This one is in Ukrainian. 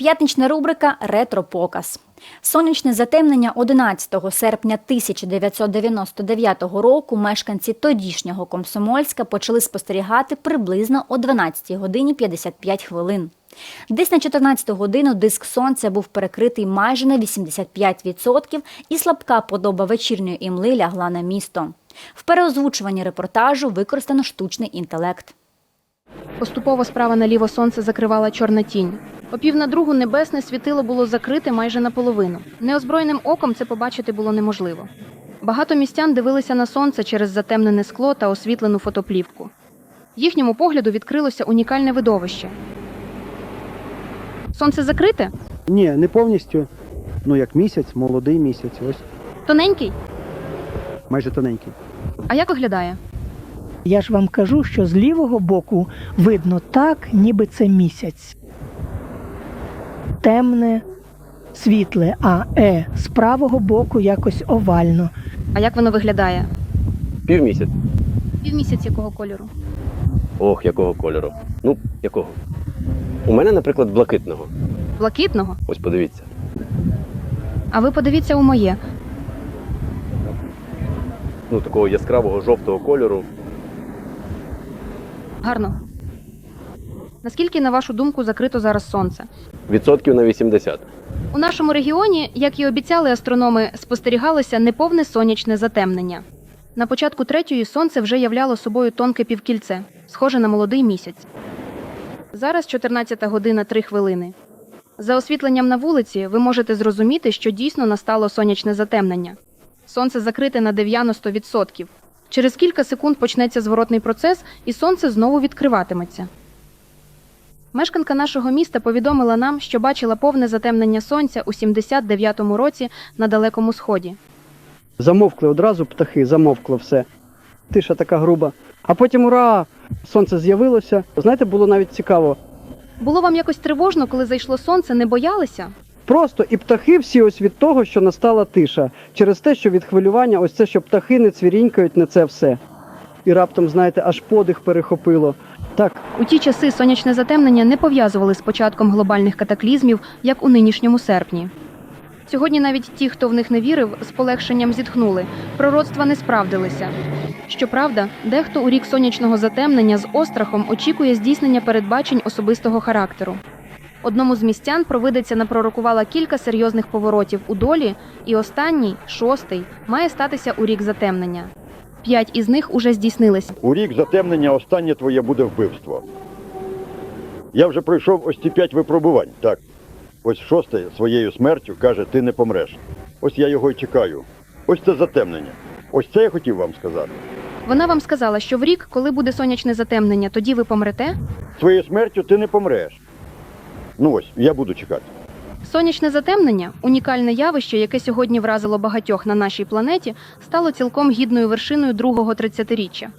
П'ятнична рубрика Ретропоказ. Сонячне затемнення 11 серпня 1999 року мешканці тодішнього Комсомольська почали спостерігати приблизно о 12 годині 55 хвилин. Десь на 14 годину диск сонця був перекритий майже на 85% і слабка подоба вечірньої імли лягла на місто. В переозвучуванні репортажу використано штучний інтелект. Поступово справа наліво сонце закривала чорна тінь. О пів на другу небесне світило було закрите майже наполовину. Неозброєним оком це побачити було неможливо. Багато містян дивилися на сонце через затемнене скло та освітлену фотоплівку. Їхньому погляду відкрилося унікальне видовище. Сонце закрите? Ні, не повністю. Ну, як місяць, молодий місяць, ось Тоненький? майже тоненький. А як виглядає? Я ж вам кажу, що з лівого боку видно так, ніби це місяць. Темне, світле, а е з правого боку якось овально. А як воно виглядає? Півмісяць. Півмісяць якого кольору? Ох, якого кольору. Ну, якого? У мене, наприклад, блакитного. Блакитного? Ось подивіться. А ви подивіться у моє. Ну, такого яскравого жовтого кольору. Гарно. Наскільки, на вашу думку, закрито зараз сонце? Відсотків на 80. У нашому регіоні, як і обіцяли астрономи, спостерігалося неповне сонячне затемнення. На початку третьої сонце вже являло собою тонке півкільце, схоже на молодий місяць. Зараз 14 година 3 хвилини. За освітленням на вулиці ви можете зрозуміти, що дійсно настало сонячне затемнення. Сонце закрите на 90%. Через кілька секунд почнеться зворотний процес, і сонце знову відкриватиметься. Мешканка нашого міста повідомила нам, що бачила повне затемнення сонця у 79-му році на далекому сході. Замовкли одразу птахи, замовкло все. Тиша така груба. А потім ура! Сонце з'явилося. Знаєте, було навіть цікаво. Було вам якось тривожно, коли зайшло сонце, не боялися? Просто і птахи всі ось від того, що настала тиша. Через те, що від хвилювання, ось це, що птахи не цвірінькають на це все. І раптом, знаєте, аж подих перехопило. Так, У ті часи сонячне затемнення не пов'язували з початком глобальних катаклізмів, як у нинішньому серпні. Сьогодні навіть ті, хто в них не вірив, з полегшенням зітхнули. Пророцтва не справдилися. Щоправда, дехто у рік сонячного затемнення з острахом очікує здійснення передбачень особистого характеру. Одному з містян провидиця напророкувала кілька серйозних поворотів у долі, і останній, шостий, має статися у рік затемнення. П'ять із них уже здійснилися. У рік затемнення останнє твоє буде вбивство. Я вже пройшов ось ті п'ять випробувань. Так. Ось шосте своєю смертю каже, ти не помреш. Ось я його й чекаю. Ось це затемнення. Ось це я хотів вам сказати. Вона вам сказала, що в рік, коли буде сонячне затемнення, тоді ви помрете? Своєю смертю ти не помреш. Ну ось, я буду чекати. Сонячне затемнення унікальне явище, яке сьогодні вразило багатьох на нашій планеті, стало цілком гідною вершиною другого тридцятиріччя.